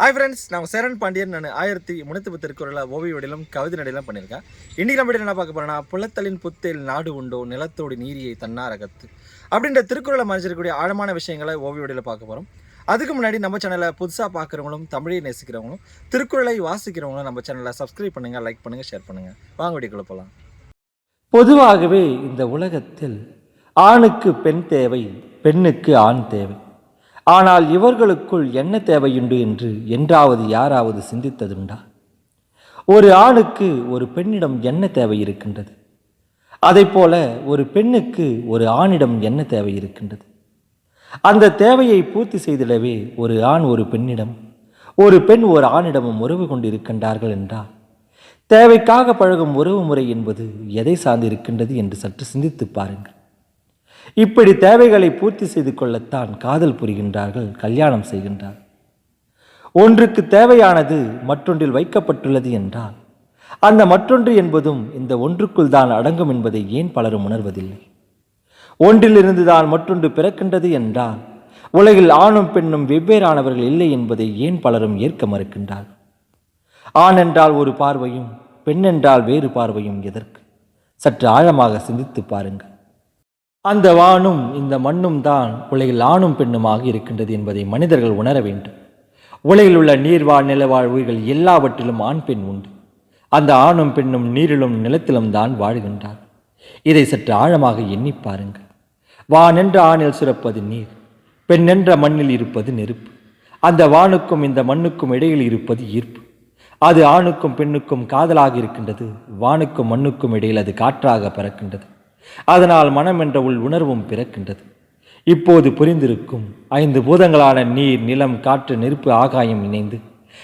Hi friends நான் சேரன் பாண்டியன். நான் ஆயிரத்தி முன்னூற்றி திருக்குறள ஓவிய வடிலும் கவிதை நடையிலும் பண்ணியிருக்கேன். இன்றைக்கி நம்ம என்ன பார்க்க போகிறேன்னா புலத்தலின் புத்தேல் நாடு உண்டோ நிலத்தோடு நீரியை தன்னாரகத்து. அப்படின்ற திருக்குறளை மறைஞ்சிருக்கக்கூடிய ஆழமான விஷயங்களை ஓவிய வடியில் பார்க்க போகிறோம் அதுக்கு முன்னாடி நம்ம சேனலை புதுசாக பார்க்குறவங்களும் தமிழை நேசிக்கிறவங்களும் திருக்குறளை வாசிக்கிறவங்களும் நம்ம சேனலை சப்ஸ்கிரைப் பண்ணுங்கள் லைக் பண்ணுங்கள் ஷேர் பண்ணுங்கள் வாங்க வீடியோக்குள்ள போகலாம் பொதுவாகவே இந்த உலகத்தில் ஆணுக்கு பெண் தேவை பெண்ணுக்கு ஆண் தேவை. ஆனால் இவர்களுக்குள் என்ன தேவையுண்டு என்று என்றாவது யாராவது சிந்தித்ததுண்டா? ஒரு ஆணுக்கு ஒரு பெண்ணிடம் என்ன தேவை இருக்கின்றது? அதைப்போல ஒரு பெண்ணுக்கு ஒரு ஆணிடம் என்ன தேவை இருக்கின்றது? அந்த தேவையை பூர்த்தி செய்திடவே ஒரு ஆண் ஒரு பெண்ணிடம் ஒரு பெண் ஒரு ஆணிடமும் உறவு கொண்டிருக்கின்றார்கள் என்றால் தேவைக்காக பழகும் உறவு முறை என்பது எதை சார்ந்திருக்கின்றது என்று சற்று சிந்தித்து பாருங்கள். இப்படி தேவைகளை பூர்த்தி செய்து கொள்ளத்தான் காதல் புரிகின்றார்கள் கல்யாணம் செய்கின்றார்கள் ஒன்றுக்கு தேவையானது மற்றொன்றில் வைக்கப்பட்டுள்ளது என்றால் அந்த மற்றொன்று என்பதும் இந்த ஒன்றுக்குள் தான் அடங்கும் என்பதை ஏன் பலரும் உணர்வதில்லை? ஒன்றிலிருந்து தான் மற்றொன்று பிறக்கின்றது என்றால் உலகில் ஆணும் பெண்ணும் வெவ்வேறானவர்கள் இல்லை என்பதை ஏன் பலரும் ஏற்க மறுக்கின்றார்கள் ஆண் என்றால் ஒரு பார்வையும் பெண் என்றால் வேறு பார்வையும் எதற்கு? சற்று ஆழமாக சிந்தித்து பாருங்கள். அந்த வானும் இந்த மண்ணும் தான் உலகில் ஆணும் பெண்ணுமாக இருக்கின்றது என்பதை மனிதர்கள் உணர வேண்டும். உலகில் உள்ள நீர்வாழ் நிலவாழ் உயிர்கள் எல்லாவற்றிலும் ஆண் பெண் உண்டு. அந்த ஆணும் பெண்ணும் நீரிலும் நிலத்திலும் தான் வாழ்கின்றார் இதை சற்று ஆழமாக எண்ணி பாருங்கள். வான் என்ற ஆணில் சுரப்பது நீர் பெண் என்ற மண்ணில் இருப்பது நெருப்பு. அந்த வானுக்கும் இந்த மண்ணுக்கும் இடையில் இருப்பது ஈர்ப்பு. அது ஆணுக்கும் பெண்ணுக்கும் காதலாக இருக்கின்றது வானுக்கும் மண்ணுக்கும் இடையில் அது காற்றாக பறக்கின்றது. அதனால் மனம் என்ற உள் உணர்வும் பிறக்கின்றது. இப்போது புரிந்திருக்கும் ஐந்து பூதங்களான நீர் நிலம் காற்று நெருப்பு ஆகாயம் இணைந்து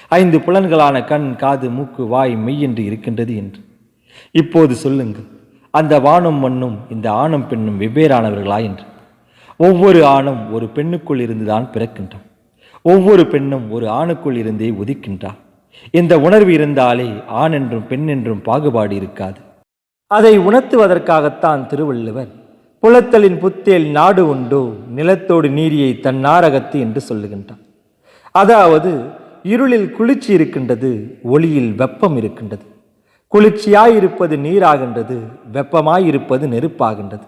ஐந்து புலன்களான கண் காது மூக்கு வாய் மெய் என்று இருக்கின்றது என்று. இப்போது சொல்லுங்கள் அந்த வானும் மண்ணும் இந்த ஆணும் பெண்ணும் வெவ்வேறானவர்களா என்று. ஒவ்வொரு ஆணும் ஒரு பெண்ணுக்குள் இருந்துதான் பிறக்கின்றான். ஒவ்வொரு பெண்ணும் ஒரு ஆணுக்குள் இருந்தே உதிக்கின்றார் இந்த உணர்வு இருந்தாலே ஆண் என்றும் பெண் என்றும் பாகுபாடு இருக்காது. அதை உணர்த்துவதற்காகத்தான் திருவள்ளுவர் புலத்தலின் புத்தேல் நாடு உண்டோ நிலத்தோடு நீரியை தன்னாரகத்து என்று சொல்லுகின்றான் அதாவது இருளில் குளிர்ச்சி இருக்கின்றது ஒளியில் வெப்பம் இருக்கின்றது. குளிர்ச்சியாயிருப்பது நீராகின்றது வெப்பமாயிருப்பது நெருப்பாகின்றது.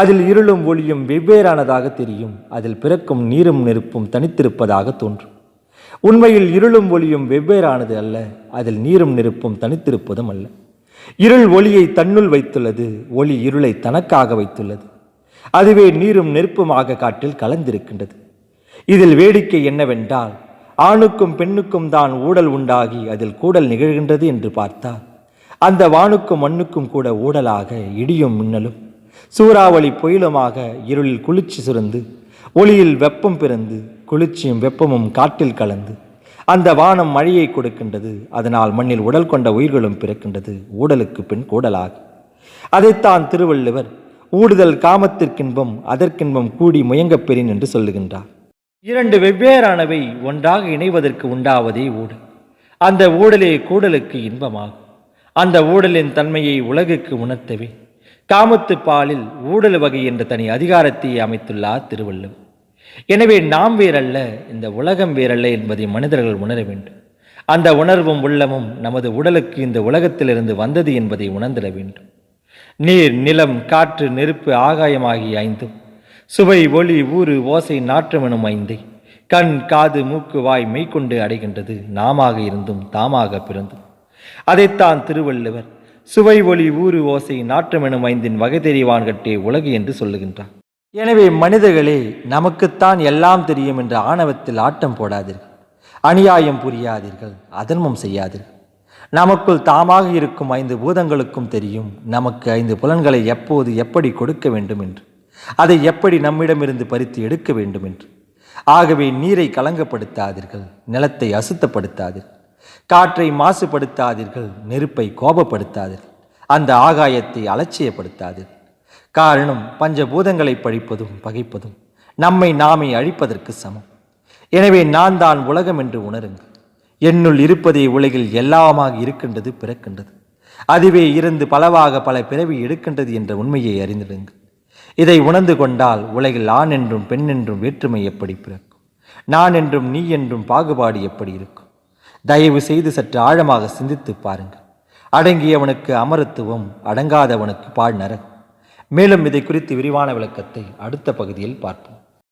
அதில் இருளும் ஒளியும் வெவ்வேறானதாக தெரியும் அதில் பிறக்கும் நீரும் நெருப்பும் தனித்திருப்பதாக தோன்றும். உண்மையில் இருளும் ஒளியும் வெவ்வேறானது அல்ல அதில் நீரும் நெருப்பும் தனித்திருப்பதும் அல்ல. இருள் ஒளியை தன்னுள் வைத்துள்ளது ஒளி இருளை தனக்காக வைத்துள்ளது. அதுவே நீரும் நெருப்புமாக காட்டில் கலந்திருக்கின்றது. இதில் வேடிக்கை என்னவென்றால் ஆணுக்கும் பெண்ணுக்கும் தான் ஊடல் உண்டாகி அதில் கூடல் நிகழ்கின்றது என்று பார்த்தால் அந்த வானுக்கும் மண்ணுக்கும் கூட ஊடலாக இடியும் மின்னலும் சூறாவளி புயலுமாக இருளில் குளிர்ச்சி சுரந்து ஒளியில் வெப்பம் பிறந்து குளிர்ச்சியும் வெப்பமும் காட்டில் கலந்து அந்த வானம் மழையை கொடுக்கின்றது. அதனால் மண்ணில் உடல் கொண்ட உயிர்களும் பிறக்கின்றது. ஊடலுக்கு பின் கூடலாக. அதைத்தான் திருவள்ளுவர் ஊடுதல் காமத்திற்கின்பம் அதற்கின்பம் கூடி முயங்கப் பெறின் என்று சொல்லுகின்றார். இரண்டு வெவ்வேறானவை ஒன்றாக இணைவதற்கு உண்டாவதே ஊடல் அந்த ஊடலே கூடலுக்கு இன்பமாகும். அந்த ஊடலின் தன்மையை உலகுக்கு உணர்த்தவே. காமத்து பாலில் ஊடல் வகை என்ற தனி அதிகாரத்தை அமைத்துள்ளார் திருவள்ளுவர். எனவே நாம் வேறல்ல இந்த உலகம் வேறல்ல என்பதை மனிதர்கள் உணர வேண்டும். அந்த உணர்வும் உள்ளமும் நமது உடலுக்கு இந்த உலகத்திலிருந்து வந்தது என்பதை உணர்ந்திட வேண்டும். நீர் நிலம் காற்று நெருப்பு ஆகாயம் ஆகிய ஐந்தும் சுவை ஒளி ஊறு ஓசை நாற்றம் எனும் ஐந்தை கண் காது மூக்கு வாய் மெய்க்கொண்டு அடைகின்றது. நாமாக இருந்தும் தாமாக பிறந்தும். அதைத்தான் திருவள்ளுவர் சுவை ஒளி ஊறு ஓசை நாற்றமெனும் ஐந்தின் வகை தெரிவான் கட்டே உலகு என்று சொல்லுகின்றார். எனவே மனிதர்களே நமக்குத்தான் எல்லாம் தெரியும் என்ற ஆணவத்தில் ஆட்டம் போடாதீர்கள். அநியாயம் புரியாதீர்கள் அதர்மம் செய்யாதீர்கள். நமக்குள் தாமாக இருக்கும் ஐந்து பூதங்களுக்கும் தெரியும் நமக்கு ஐந்து புலன்களை எப்போது எப்படி கொடுக்க வேண்டும் என்று. அதை எப்படி நம்மிடமிருந்து பறித்து எடுக்க வேண்டும் என்று. ஆகவே நீரை கலங்கப்படுத்தாதீர்கள் நிலத்தை அசுத்தப்படுத்தாதீர்கள். காற்றை மாசுபடுத்தாதீர்கள் நெருப்பை கோபப்படுத்தாதீர்கள். அந்த ஆகாயத்தை அலட்சியப்படுத்தாதீர்கள். காரணம் பஞ்சபூதங்களை பழிப்பதும் பகைப்பதும். நம்மை நாமே அழிப்பதற்கு சமம். எனவே நான் தான் உலகம் என்று உணருங்கள். என்னுள் இருப்பதே உலகில் எல்லாமாக இருக்கின்றது பிறக்கின்றது. அதுவே இருந்து பலவாக பல பிறவி எடுக்கின்றது என்ற உண்மையை அறிந்திடுங்கள். இதை உணர்ந்து கொண்டால் உலகில் ஆண் என்றும் பெண் என்றும் வேற்றுமை எப்படி பிறக்கும்? நான் என்றும் நீ என்றும் பாகுபாடு எப்படி இருக்கும்? தயவு செய்து சற்று ஆழமாக சிந்தித்து பாருங்கள். அடங்கியவனுக்கு அமரத்துவம் அடங்காதவனுக்கு பாழ் நரகம் மேலும் இதை குறித்து விரிவான விளக்கத்தை அடுத்த பகுதியில் பார்ப்போம்.